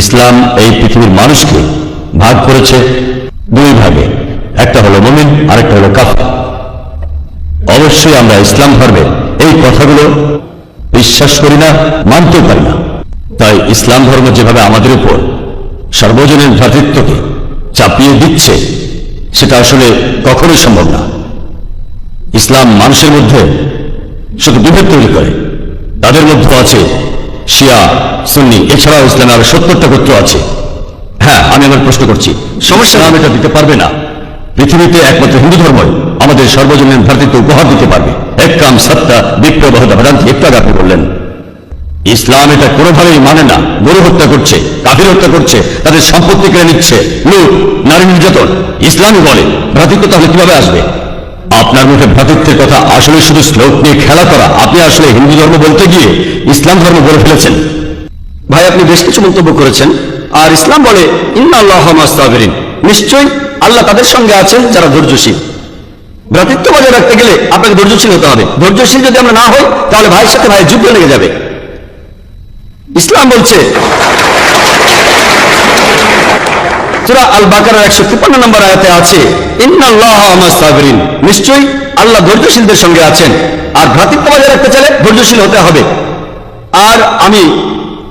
ইসলাম এই পৃথিবীর মানুষকে ভাগ করেছে দুই ভাগে। একটা হলো মুমিন, আরেকটা হলো কাফা অবশ্যই আমরা ইসলাম ধর্মে এই কথাগুলো বিশ্বাস করি না, মানতেও পারি না। তাই ইসলাম ধর্ম যেভাবে আমাদের উপর সর্বজনীন ভ্রাতৃত্বকে চাপিয়ে দিচ্ছে, সেটা আসলে কখনোই সম্ভব না। ইসলাম মানুষের মধ্যে শুধু বিভেদ তৈরি করে, তাদের মধ্যে আছে শিয়া, সুন্নি, এছাড়াও ইসলামে আরও সত্তরটা গোত্র আছে। হ্যাঁ আমি আমার প্রশ্ন করছি, সমস্যা নাম এটা দিতে পারবে না। পৃথিবীতে একমাত্র হিন্দু ধর্মই আমাদের সর্বজনীন ভ্রাতৃত্ব উপহার দিতে পারবে। এক কাম সত্তা বিপ্লব ভ্রান্তি একটু আগে বললেন। ইসলাম এটা কোনোভাবেই মানে না। গরু হত্যা করছে, কাফির হত্যা করছে, তাদের সম্পত্তি কেড়ে নিচ্ছে, লুট, নারী নির্যাতন। ইসলামই বলে, ভ্রাতৃত্ব তাহলে কীভাবে আসবে? আপনার মুখে ভ্রাতৃত্বের কথা আসলে শুধু শ্লোক নিয়ে খেলা করা। আপনি আসলে হিন্দু ধর্ম বলতে গিয়ে ইসলাম ধর্ম বলে ফেলেছেন। ভাই, আপনি বেশ কিছু মন্তব্য করেছেন। আর ইসলাম বলে, ইন্না আল্লাহ মাস্তাবিরিন। নিশ্চয়ই আল্লাহ তাদের সঙ্গে আছেন যারা ধৈর্যশীল। ভ্রাতৃত্ব বজায় রাখতে গেলে আপনাকে ধৈর্যশীল হতে হবে। ধৈর্যশীল যদি আমরা না হই, তাহলে ভাইয়ের সাথে ভাইয়ের যুদ্ধ লেগে যাবে। ইসলাম বলছে সুরা আল বাকারার একশো তিপ্পান্ন নম্বর আয়াতে আছে, ইন্নাল্লাহ মাস্তাবিরিন নিশ্চয়ই আল্লাহ ধৈর্যশীলদের সঙ্গে আছেন। আর ভ্রাতৃত্ব বজায় রাখতে চাইলে ধৈর্যশীল হতে হবে। আর আমি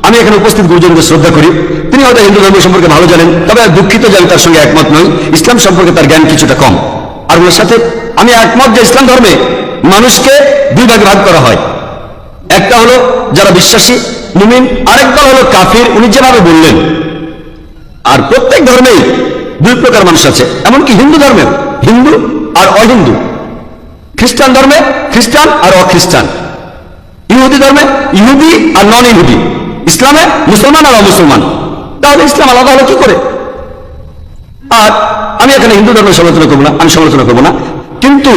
আমি এখানে উপস্থিত গুরুজনকে শ্রদ্ধা করি। তিনি হয়তো হিন্দু ধর্ম সম্পর্কে ভালো জানেন, তবে দুঃখিত যে তার সঙ্গে একমত নই। ইসলাম সম্পর্কে তার জ্ঞান কিছুটা কম। আর ওর সাথে আমি একমত যে ইসলাম ধর্মে মানুষকে দুই ভাগে ভাগ করা হয়। একটা হলো যারা বিশ্বাসী, মুমিন। আরেক দল হলো কাফির। উনি যেভাবে বললেন আর প্রত্যেক ধর্মেই দুই প্রকার মানুষ আছে। এমনকি হিন্দু ধর্মে হিন্দু আর অহিন্দু। খ্রিস্টান ধর্মে খ্রিস্টান আর অখ্রিস্টান। ইহুদি ধর্মে ইহুদি আর নন ইহুদি ইসলামে মুসলমান আর অমুসলমান। তাহলে ইসলাম আলাদা হলো কি করে? আর আমি এখানে হিন্দু ধর্মের সমালোচনা করব না, আমি সমালোচনা করব না। কিন্তু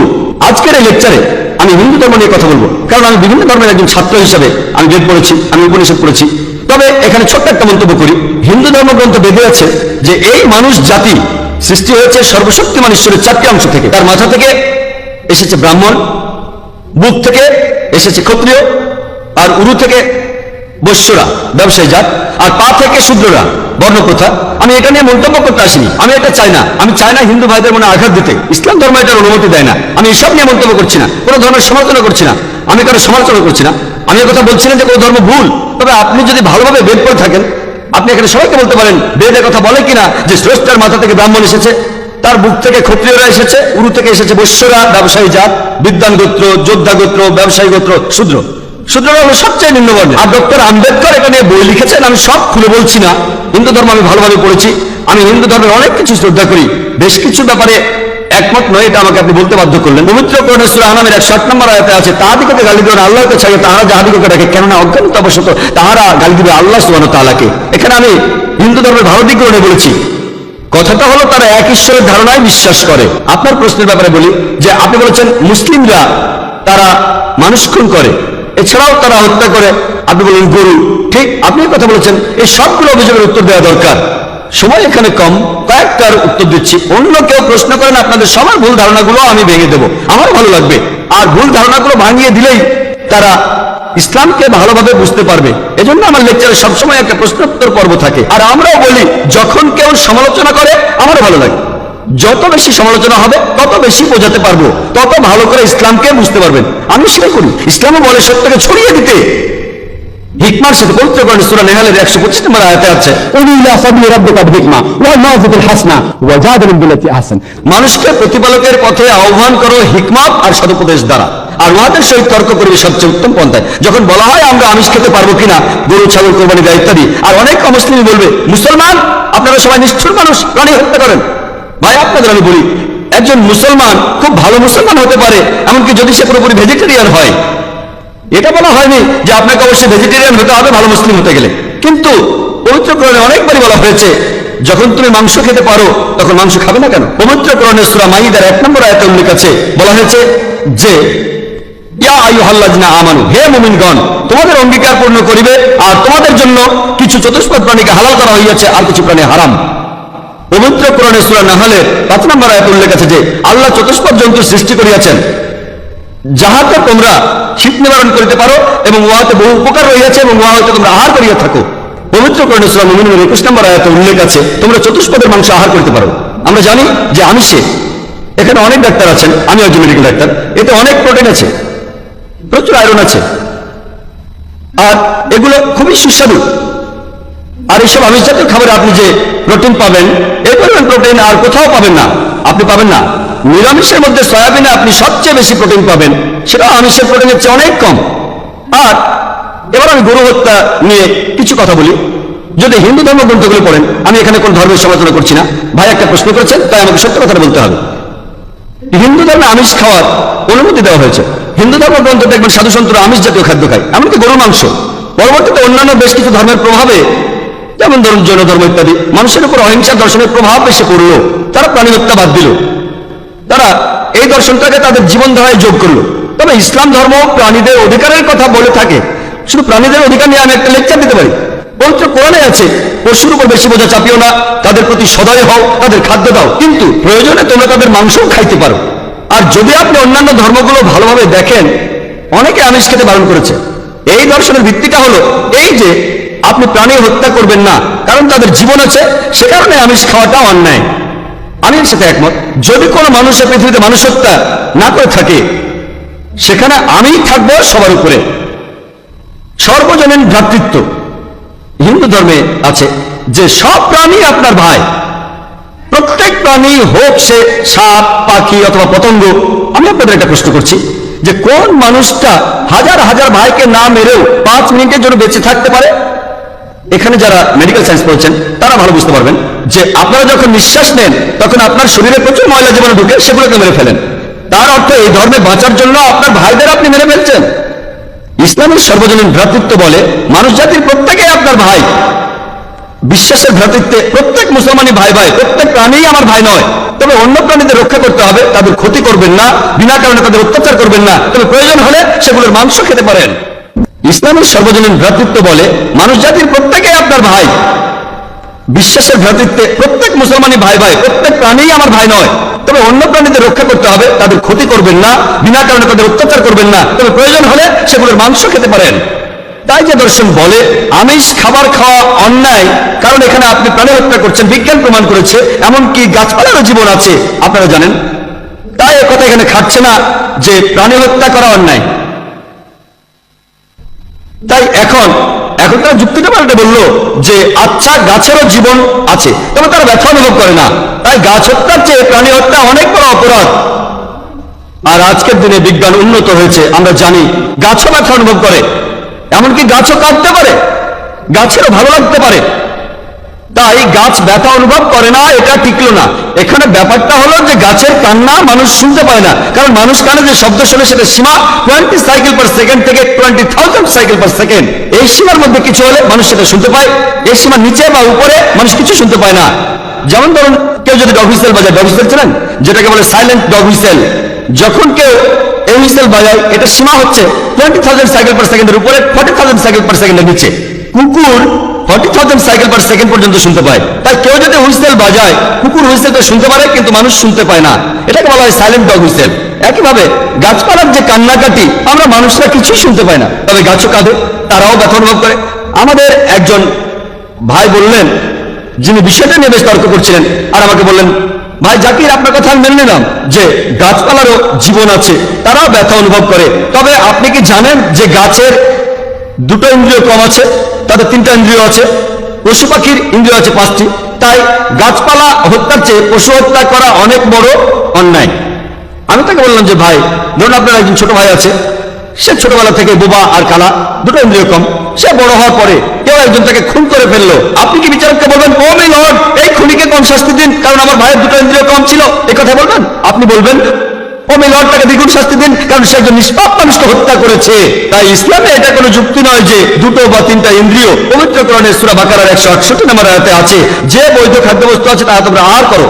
আজকের এই লেকচারে আমি হিন্দু ধর্ম নিয়ে কথা বলব। কারণ আমি বিভিন্ন ধর্মের একজন ছাত্র হিসেবে আমি বেদ পড়েছি, আমি উপনিষদ পড়েছি। তবে এখানে ছোট্ট একটা মন্তব্য করি। হিন্দু ধর্মগ্রন্থ বেঁধে আছে যে এই মানুষ জাতি সৃষ্টি হয়েছে সর্বশক্তিমান ঈশ্বরের চারটি অংশ থেকে। তার মাথা থেকে এসেছে ব্রাহ্মণ, বুক থেকে এসেছে ক্ষত্রিয়, আর উরু থেকে বৈশ্যরা, ব্যবসায়ী জাত, আর পা থেকে শূদ্ররা, বর্ণপ্রথা। আমি এটা নিয়ে মন্তব্য করতে আসিনি। আমি এটা চাই না। আমি চাই না হিন্দু ভাইদের মনে আঘাত দিতে। ইসলাম ধর্ম এটার অনুমতি দেয় না। আমি এসব নিয়ে মন্তব্য করছি না। কোনো ধর্মের সমালোচনা করছি না। আমি কারও সমালোচনা করছি না। আমি কথা বলছি না যে কোনো ধর্ম ভুল, তবে আপনি যদি ভালোভাবে বেদ করে থাকেন, আপনি এখানে সবাইকে বলতে পারেন, বেদের কথা বলে কিনা যে স্রষ্টার মাথা থেকে ব্রাহ্মণ এসেছে, তার বুক থেকে ক্ষত্রিয়রা এসেছে, উরু থেকে এসেছে বৈশ্যরা, ব্যবসায়ী জাত বিদ্যান গোত্র, যোদ্ধা গোত্র, ব্যবসায়ী গোত্র, শূদ্র। শূদ্ররা হলো সবচেয়ে নিম্নবর্ণের। আর ডক্টর আম্বেদকর এটা নিয়ে বই লিখেছেন, আমি সব খুলে বলছি না। হিন্দু ধর্ম আমি ভালোভাবে পড়েছি, আমি হিন্দু ধর্মের অনেক কিছু শ্রদ্ধা করি। বেশ কিছু ব্যাপারে একমত নয়, এটা আমাকে আপনি বলতে বাধ্য করলেন। পবিত্র করণেশ্বর আনামের এক ষাট নম্বর আয়াতে আছে তাহাদিকে গালি দেবেন আল্লাহকে ছাড়ে তাহারা যাহাদিকে ডাকে, কেননা অজ্ঞানত অবশ্যত তাহারা গালি দিবে আল্লাহ সুবান তালাকে এখানে আমি হিন্দু ধর্মের দিকগুলো বলেছি, কথাটা হলো তারা এক ঈশ্বরের ধারণায় বিশ্বাস করে। আপনার প্রশ্নের ব্যাপারে বলি যে, আপনি বলেছেন মুসলিমরা তারা মানুষ খুন করে, এছাড়াও তারা হত্যা করে, আপনি বলেন গরু, ঠিক আপনি কথা বলেছেন, এই সবগুলো অভিযোগের উত্তর দেওয়া দরকার। সময় এখানে কম। কয়েকটার উত্তর দিচ্ছি। অন্য কেউ প্রশ্ন করেন, আপনাদের সবার ভুল ধারণাগুলো আমি ভেঙে দেবো। আমার ভালো লাগবে। আর ভুল ধারণাগুলো ভাঙিয়ে দিলেই তারা ইসলামকে ভালোভাবে বুঝতে পারবে। এজন্য আমার লেকচারে সবসময় একটা প্রশ্নোত্তর পর্ব থাকে। আর আমরাও বলি, যখন কেউ সমালোচনা করে আমারও ভালো লাগে। যত বেশি সমালোচনা হবে, তত বেশি বোঝাতে পারব। তত ভালো করে ইসলামকে বুঝতে পারবেন। আমি সেটাই করি। ইসলামও বলে সত্যকে ছড়িয়ে দিতে। হিকমার সাথে পবিত্র কোরআন সূরা নেহালের 125 নম্বর আয়াতে আছে উলিলা হাসনা ওয়া জাদিল বিল্লাতি মানুষকে প্রতিপালকের পথে আহ্বান করো হিকমাপ আর সদুপদেশ দ্বারা। আর উহাদের সহিত তর্ক করবে সবচেয়ে উত্তম পন্থায় যখন বলা হয় আমরা আমিষ খেতে পারব কিনা, গরু, ছাগল কোরবানি দেয় ইত্যাদি, আর অনেক অমুসলিম বলবে, মুসলমান, আপনারা সবাই নিষ্ঠুর মানুষ প্রাণী হত্যা করেন। ভাই, আপনাদের আমি বলি, একজন মুসলমান খুব ভালো মুসলমান হতে পারে, এমনকি যদি সে পুরোপুরি ভেজিটেরিয়ান হয়। এটা বলা হয়নি যে আপনাকে অবশ্যই ভেজিটেরিয়ান হতে হবে, ভালো মুসলিম হতে গেলে। কিন্তু পবিত্র কোরআনে অনেকবারই বলা হয়েছে, যখন তুমি মাংস খেতে পারো, তখন মাংস খাবে না কেন? পবিত্র কোরআনের সূরা মাইদার এক নম্বর আয়াতে উল্লেখ আছে, বলা হয়েছে যে আমানু, হে মুমিনগণ, তোমাদের অঙ্গীকার পূর্ণ করিবে, আর তোমাদের জন্য কিছু চতুষ্পদ প্রাণীকে হালাল করা হইয়াছে, আর কিছু প্রাণী হারাম। পবিত্র কোরআনের সূরা নাহলের পাঁচ নম্বর আয়াতে উল্লেখ আছে যে, আল্লাহ চতুষ্পদ জন্তু সৃষ্টি করিয়াছেন। যাহাতে তোমরা শীত নিবারণ করিতে পারো এবং উহাতে বহু উপকার রহিয়াছে এবং উহা হইতে তোমরা আহার করিয়া থাকো। পবিত্র করণে সুরা একুশ নম্বর আয়াতে উল্লেখ আছে, তোমরা চতুষ্পদের মাংস আহার করতে পারো। আমরা জানি যে আমিষে এখানে অনেক ডাক্তার আছেন আমি একজন মেডিকেল ডাক্তার। এতে অনেক প্রোটিন আছে, প্রচুর আয়রন আছে। আর এগুলো খুবই সুস্বাদু। আর এইসব আমিষ জাতীয় খাবারে আপনি যে প্রোটিন পাবেন এই পরিমাণ প্রোটিন আর কোথাও পাবেন না। আপনি পাবেন না। নিরামিষের মধ্যে সয়াবিনে আপনি সবচেয়ে বেশি প্রোটিন পাবেন। সেটা আমিষের প্রোটিনের চেয়ে অনেক কম। আর এবার আমি গরু হত্যা নিয়ে কিছু কথা বলি। যদি হিন্দু ধর্ম গ্রন্থগুলো পড়েন, আমি এখানে কোন ধর্মের সমালোচনা করছি না। ভাই একটা প্রশ্ন করেছেন, তাই আমাকে সত্য কথাটা বলতে হবে। হিন্দু ধর্মে আমিষ খাওয়ার অনুমতি দেওয়া হয়েছে। হিন্দু ধর্ম গ্রন্থ দেখবেন সাধু সন্তরা আমিষ জাতীয় খাদ্য খায়, এমনকি গরুর মাংস। পরবর্তীতে অন্যান্য বেশ কিছু ধর্মের প্রভাবে, যেমন ধরুন জৈন ধর্ম ইত্যাদি, মানুষের উপর অহিংসা দর্শনের প্রভাব বেশি পড়ল। তারা প্রাণী হত্যা বাদ দিল। তারা এই দর্শনটাকে তাদের জীবন ধারায় যোগ করল। তবে ইসলাম ধর্ম প্রাণীদের অধিকারের কথা বলে থাকে। শুধু প্রাণীদের অধিকার নিয়ে আমি একটা লেকচার দিতে পারি। পবিত্র কোরআনে আছে পশুর উপর বেশি বোঝা চাপিও না, তাদের প্রতি সদয় হও, তাদের খাদ্য দাও। কিন্তু প্রয়োজনে তোমরা তাদের মাংসও খাইতে পারো। আর যদি আপনি অন্যান্য ধর্মগুলো ভালোভাবে দেখেন, অনেকে আমিষ খেতে বারণ করেছে। এই দর্শনের ভিত্তিটা হলো এই যে, আপনি প্রাণী হত্যা করবেন না, কারণ তাদের জীবন আছে, সে কারণে আমিষ খাওয়াটা অন্যায়। আমি সাথে একমত। যদি কোনো মানুষের পৃথিবীতে মানুষ হত্যা না করে থাকে, সেখানে আমি থাকব সবার উপরে। সর্বজনীন ভ্রাতৃত্ব। হিন্দু ধর্মে আছে যে সব প্রাণী আপনার ভাই। প্রত্যেক প্রাণী হোক সে সাপ, পাখি অথবা পতঙ্গ, আমি আপনাদের একটা প্রশ্ন করছি যে কোন মানুষটা হাজার হাজার ভাইকে না মেরেও পাঁচ মিনিটের জন্য বেঁচে থাকতে পারে? এখানে যারা মেডিকেল সায়েন্স পড়ছেন, তারা ভালো বুঝতে পারবেন যে আপনারা যখন নিঃশ্বাস নেন, তখন আপনার শরীরে প্রচুর ময়লা জীবাণু ঢুকে সেগুলোকে মেরে ফেলেন। তার অর্থ এই ধর্মে বাঁচার জন্য আপনার ভাইদের আপনি মেরে ফেলছেন। ইসলামের সর্বজনীন ভ্রাতৃত্ব বলে মানুষ জাতির প্রত্যেকেই আপনার ভাই। বিশ্বাসের ভ্রাতৃত্বে প্রত্যেক মুসলমানই ভাই ভাই, প্রত্যেক প্রাণীই আমার ভাই নয়। তবে অন্য প্রাণীদের রক্ষা করতে হবে, তাদের ক্ষতি করবেন না, বিনা কারণে তাদের অত্যাচার করবেন না। তবে প্রয়োজন হলে সেগুলোর মাংস খেতে পারেন। ইসলামের সর্বজনীন ভ্রাতৃত্ব বলে মানুষ জাতির প্রত্যেকেই আপনার ভাই। বিশ্বাসের ভ্রাতৃত্বে প্রত্যেক মুসলমানই ভাই ভাই, প্রত্যেক প্রাণীই আমার ভাই নয়। তবে অন্য প্রাণীদের রক্ষা করতে হবে, তাদের ক্ষতি করবেন না, বিনা কারণে তাদের অত্যাচার করবেন না। তবে প্রয়োজন হলে সেগুলোর মাংস খেতে পারেন। তাই যে দর্শন বলে, আমিষ খাবার খাওয়া অন্যায়, কারণ এখানে আপনি প্রাণী হত্যা করছেন, বিজ্ঞান প্রমাণ করেছে, এমনকি গাছপালারও জীবন আছে, আপনারা জানেন। তাই কথা এখানে খাচ্ছে না যে প্রাণী হত্যা করা অন্যায়। এখন এখন তারা যুক্তিটা পাল্টে বলল যে আচ্ছা গাছেরও জীবন আছে, তবে তারা ব্যথা অনুভব করে না। তাই গাছ হত্যার চেয়ে প্রাণী হত্যা অনেক বড় অপরাধ। আর আজকের দিনে বিজ্ঞান উন্নত হয়েছে, আমরা জানি, গাছও ব্যথা অনুভব করে। এমনকি গাছও কাঁদতে পারে। গাছেরও ভালো লাগতে পারে। তাই গাছ ব্যথা অনুভব করে না, এটা টিকলো না। এখানে ব্যাপারটা হলো যে গাছের কান্না মানুষ শুনতে পায় না। কারণ মানুষ কানে যে শব্দ শোনে সেটা সীমা টোয়েন্টি সাইকেল পার সেকেন্ড থেকে twenty thousand cycle per second এই সীমার মধ্যে কিছু হলে মানুষ সেটা শুনতে পায়। এই সীমার নিচে বা উপরে মানুষ কিছু শুনতে পায় না। যেমন ধরুন, কেউ যদি ডগ হুইসেল বাজায় ডগ হুইসেল ছিলেন যেটাকে বলে সাইলেন্ট ডগ হুইসেল যখন কেউ এই হুইসেল বাজায়, এটা সীমা হচ্ছে টোয়েন্টি থাউজেন্ড সাইকেল পার সেকেন্ডের উপরে ফর্টি থাউজেন্ড সাইকেল পার সেকেন্ডের নিচে। কুকুর forty thousand cycle per second পর্যন্ত শুনতে পায়। তাই কেউ যদি হুইসেল বাজায়, কুকুর হুইসেল তো শুনতে পারে, কিন্তু মানুষ শুনতে পায় না। এটাকে বলা হয় সাইলেন্ট ডগ হুইসেল। একইভাবে গাছপালার যে কান্নাকাটি, আমরা মানুষরা কিছুই শুনতে পাই না। তবে গাছও কাঁদে, তারাও ব্যথা অনুভব করে। আমাদের একজন ভাই বললেন, যিনি বিষয়টা নিয়ে বেশ তর্ক করছিলেন, আর আমাকে বললেন, ভাই জাকির, আপনার কথা আমি মেনে নিলাম যে গাছপালারও জীবন আছে, তারাও ব্যথা অনুভব করে। তবে আপনি কি জানেন যে গাছের দুটো ইন্দ্রিয় কম আছে তাদের তিনটা ইন্দ্রিয় আছে, পশু পাখির ইন্দ্রিয় আছে পাঁচটি। তাই গাছপালা হত্যার চেয়ে পশু হত্যা করা অনেক বড় অন্যায়। আমি তাকে বললাম যে, ভাই, ধরুন আপনার একজন ছোট ভাই আছে, সে ছোটবেলা থেকে বোবা আর কালা, দুটো ইন্দ্রিয় কম। সে বড় হওয়ার পরে কেউ একজন তাকে খুন করে ফেলল। আপনি কি বিচারককে বলবেন, ও লর্ড, এই খুনিকে কম শাস্তি দিন, কারণ আমার ভাইয়ের দুটো ইন্দ্রিয় কম ছিল। এই কথা বলবেন? আপনি বলবেন ও তাকে দ্বিগুণ শাস্তি দিন, কারণ সে একজন নিষ্পাপ মানুষকে হত্যা করেছে। তাই ইসলামে এটা কোনো যুক্তি নয় যে দুটো বা তিনটা ইন্দ্রিয় পবিত্রকরণের সুরা বাকারার একশো আটষট্টি নম্বর আয়াতে আছে, যে বৈধ খাদ্যবস্তু আছে তা তোমরা আর করো।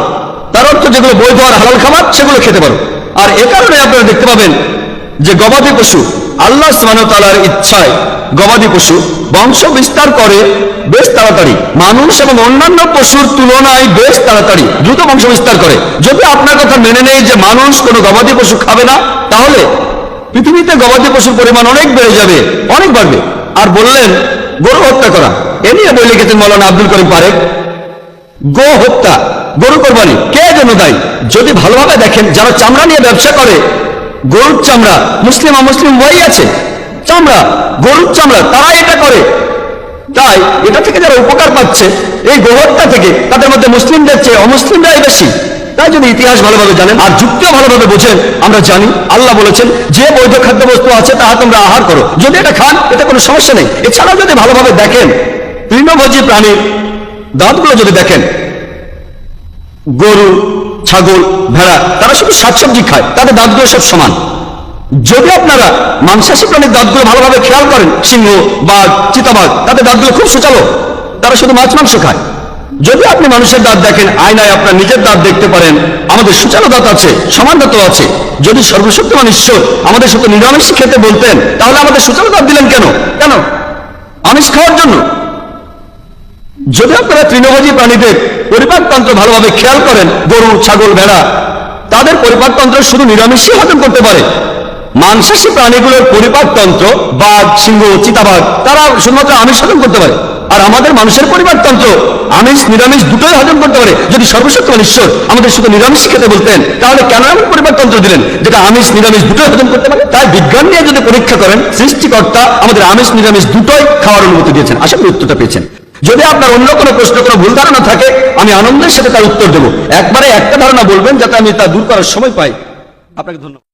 তার অর্থ যেগুলো বৈধ আর হালাল খাবার, সেগুলো খেতে পারো। আর এ কারণে আপনারা দেখতে পাবেন যে গবাদি পশু আল্লাহ তালার ইচ্ছায় গবাদি পশু বংশ বিস্তার করে বেশ তাড়াতাড়ি মানুষ এবং অন্যান্য পশুর তুলনায় বেশ তাড়াতাড়ি দ্রুত বংশ বিস্তার করে। যদি আপনার কথা মেনে নেই যে মানুষ কোনো গবাদি পশু খাবে না, তাহলে পৃথিবীতে গবাদি পশুর পরিমাণ অনেক বেড়ে যাবে, অনেক বাড়বে। আর বললেন, গরু হত্যা করা। এ নিয়ে বই লিখেছেন মৌলানা আব্দুল করিম পারেক। গো হত্যা, গরু কোরবানি, কে জন্য দায়ী? যদি ভালোভাবে দেখেন, যারা চামড়া নিয়ে ব্যবসা করে গরুর চামড়া, মুসলিম অমুসলিম বই আছে। চামড়া, গরুর চামড়া তারা এটা করে। তাই এটা থেকে যারা উপকার পাচ্ছে, এই গোবরটা থেকে তাদের মধ্যে মুসলিমদের চেয়ে অমুসলিমরাই বেশি। তাই যদি ইতিহাস ভালোভাবে জানেন আর যুক্তিও ভালোভাবে বোঝেন, আমরা জানি, আল্লাহ বলেছেন, যে বৈধ খাদ্যবস্তু আছে তাহা তোমরা আহার করো। যদি এটা খান এটা কোনো সমস্যা নেই। এছাড়াও যদি ভালোভাবে দেখেন, তৃণভোজী প্রাণীর দাঁতগুলো যদি দেখেন, গরু ছাগল, ভেড়া, তারা শুধু শাকসবজি খায়, তাদের দাঁতগুলো সব সমান। যদি আপনারা মাংসাশী প্রাণীর দাঁতগুলো ভালোভাবে খেয়াল করেন, সিংহ, বাঘ, চিতাবাঘ, তাদের দাঁতগুলো খুব সুচালো, তারা শুধু মাছ, মাংস খায়। যদি আপনি মানুষের দাঁত দেখেন, আয়নায় আপনার নিজের দাঁত দেখতে পারেন, আমাদের সুচালো দাঁত আছে, সমান দাঁত আছে। যদি সর্বশক্তিমান ঈশ্বর আমাদের সাথে নিরামিষ খেতে বলতেন, তাহলে আমাদের সুচালো দাঁত দিলেন কেন কেন আমিষ খাওয়ার জন্য যদি আপনারা তৃণভোজী প্রাণীদের পরিপাকতন্ত্র ভালোভাবে খেয়াল করেন, গরু, ছাগল, ভেড়া, তাদের পরিপাকতন্ত্র শুধু নিরামিষই হজম করতে পারে। মাংসাশী প্রাণীগুলোর পরিপাকতন্ত্র, বাঘ, সিংহ, চিতাবাঘ, তারা শুধুমাত্র আমিষ হজম করতে পারে। আর আমাদের মানুষের পরিপাকতন্ত্র আমিষ, নিরামিষ দুটোই হজম করতে পারে। যদি সর্বশক্তিমান ঈশ্বর আমাদের শুধু নিরামিষ খেতে বলতেন, তাহলে কেন এমন পরিপাকতন্ত্র দিলেন যেটা আমিষ, নিরামিষ দুটোই হজম করতে পারে? তাই বিজ্ঞান নিয়ে যদি পরীক্ষা করেন, সৃষ্টিকর্তা আমাদের আমিষ, নিরামিষ দুটোই খাওয়ার অনুমতি দিয়েছেন। আশা উত্তরটা পেয়েছেন। যদি আপনার অন্য কোনো প্রশ্ন, কোনো ভুল ধারণা থাকে, আমি আনন্দের সাথে তার উত্তর দেবো। একবারে একটা ধারণা বলবেন, যাতে আমি তা দূর করার সময় পাই। আপনাকে ধন্যবাদ।